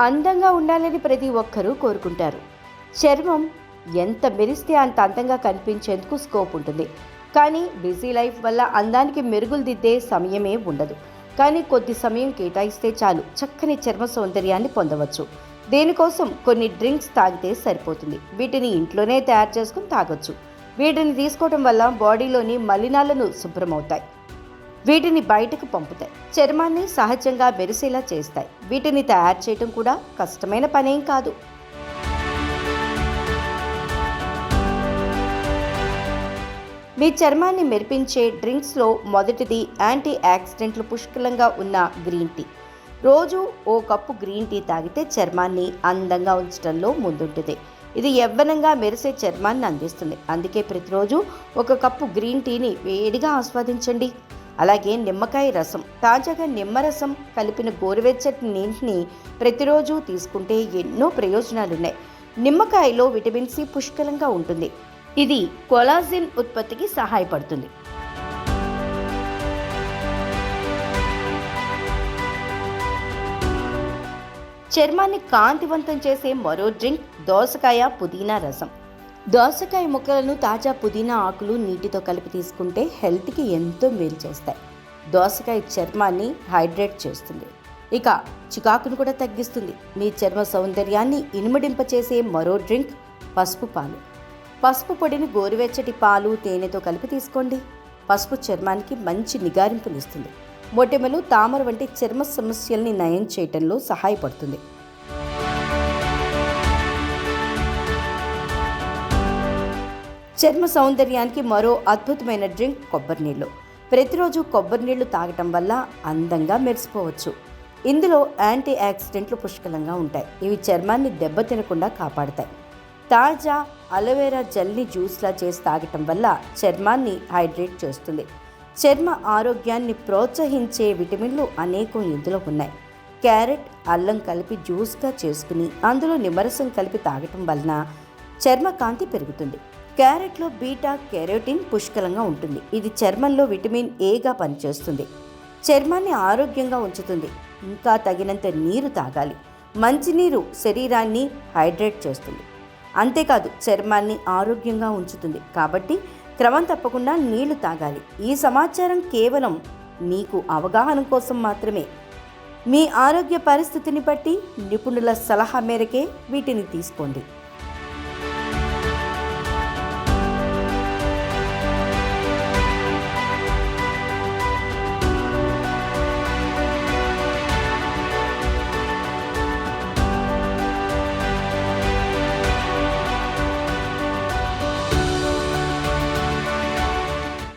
అందంగా ఉండాలని ప్రతి ఒక్కరూ కోరుకుంటారు. చర్మం ఎంత మెరిస్తే అంత అందంగా కనిపించేందుకు స్కోప్ ఉంటుంది. కానీ బిజీ లైఫ్ వల్ల అందానికి మెరుగులు దిద్దే సమయమే ఉండదు. కానీ కొద్ది సమయం కేటాయిస్తే చాలు చక్కని చర్మ సౌందర్యాన్ని పొందవచ్చు. దీనికోసం కొన్ని డ్రింక్స్ తాగితే సరిపోతుంది. వీటిని ఇంట్లోనే తయారు చేసుకుని తాగొచ్చు. వీటిని తీసుకోవడం వల్ల బాడీలోని మలినాలను శుభ్రమవుతాయి. వీటిని బయటకు పంపుతాయి. చర్మాన్ని సహజంగా మెరిసేలా చేస్తాయి. వీటిని తయారు చేయడం కూడా కష్టమైన పనేం కాదు. మీ చర్మాన్ని మెరిపించే డ్రింక్స్లో మొదటిది యాంటీ యాక్సిడెంట్లు పుష్కలంగా ఉన్న గ్రీన్ టీ. రోజు ఓ కప్పు గ్రీన్ టీ తాగితే చర్మాన్ని అందంగా ఉంచడంలో ముందుంటుంది. ఇది యవ్వనంగా మెరిసే చర్మాన్ని అందిస్తుంది. అందుకే ప్రతిరోజు ఒక కప్పు గ్రీన్ టీని వేడిగా ఆస్వాదించండి. అలాగే నిమ్మకాయ రసం. తాజాగా నిమ్మరసం కలిపిన గోరువెచ్చటి నీటిని ప్రతిరోజు తీసుకుంటే ఎన్నో ప్రయోజనాలున్నాయి. నిమ్మకాయలో విటమిన్ సి పుష్కలంగా ఉంటుంది. ఇది కొలాజిన్ ఉత్పత్తికి సహాయపడుతుంది. చర్మాన్ని కాంతివంతం చేసే మరో డ్రింక్ దోసకాయ పుదీనా రసం. దోసకాయ ముక్కలను తాజా పుదీనా ఆకులు నీటితో కలిపి తీసుకుంటే హెల్త్కి ఎంతో మేలు చేస్తాయి. దోసకాయ చర్మాన్ని హైడ్రేట్ చేస్తుంది. ఇక చికాకును కూడా తగ్గిస్తుంది. మీ చర్మ సౌందర్యాన్ని ఇనుమడింపచేసే మరో డ్రింక్ పసుపు పాలు. పసుపు పొడిని గోరువెచ్చటి పాలు తేనెతో కలిపి తీసుకోండి. పసుపు చర్మానికి మంచి నిగారింపునిస్తుంది. మొటిమలు తామర వంటి చర్మ సమస్యల్ని నయం చేయటంలో సహాయపడుతుంది. చర్మ సౌందర్యానికి మరో అద్భుతమైన డ్రింక్ కొబ్బరి నీళ్ళు ప్రతిరోజు కొబ్బరి నీళ్ళు తాగటం వల్ల అందంగా మెరిసిపోవచ్చు. ఇందులో యాంటీ ఆక్సిడెంట్లు పుష్కలంగా ఉంటాయి. ఇవి చర్మాన్ని దెబ్బతినకుండా కాపాడతాయి. తాజా అలోవెరా జెల్ని జ్యూస్లా చేసి తాగటం వల్ల చర్మాన్ని హైడ్రేట్ చేస్తుంది. చర్మ ఆరోగ్యాన్ని ప్రోత్సహించే విటమిన్లు అనేకం ఇందులో ఉన్నాయి. క్యారెట్ అల్లం కలిపి జ్యూస్గా చేసుకుని అందులో నిమ్మరసం కలిపి తాగటం వలన చర్మ కాంతి పెరుగుతుంది. క్యారెట్లో బీటా కెరోటిన్ పుష్కలంగా ఉంటుంది. ఇది చర్మంలో విటమిన్ ఏగా పనిచేస్తుంది. చర్మాన్ని ఆరోగ్యంగా ఉంచుతుంది. ఇంకా తగినంత నీరు తాగాలి. మంచినీరు శరీరాన్ని హైడ్రేట్ చేస్తుంది. అంతేకాదు చర్మాన్ని ఆరోగ్యంగా ఉంచుతుంది. కాబట్టి క్రమం తప్పకుండా నీళ్ళు తాగాలి. ఈ సమాచారం కేవలం మీకు అవగాహన కోసం మాత్రమే. మీ ఆరోగ్య పరిస్థితిని బట్టి నిపుణుల సలహా మేరకే వీటిని తీసుకోండి.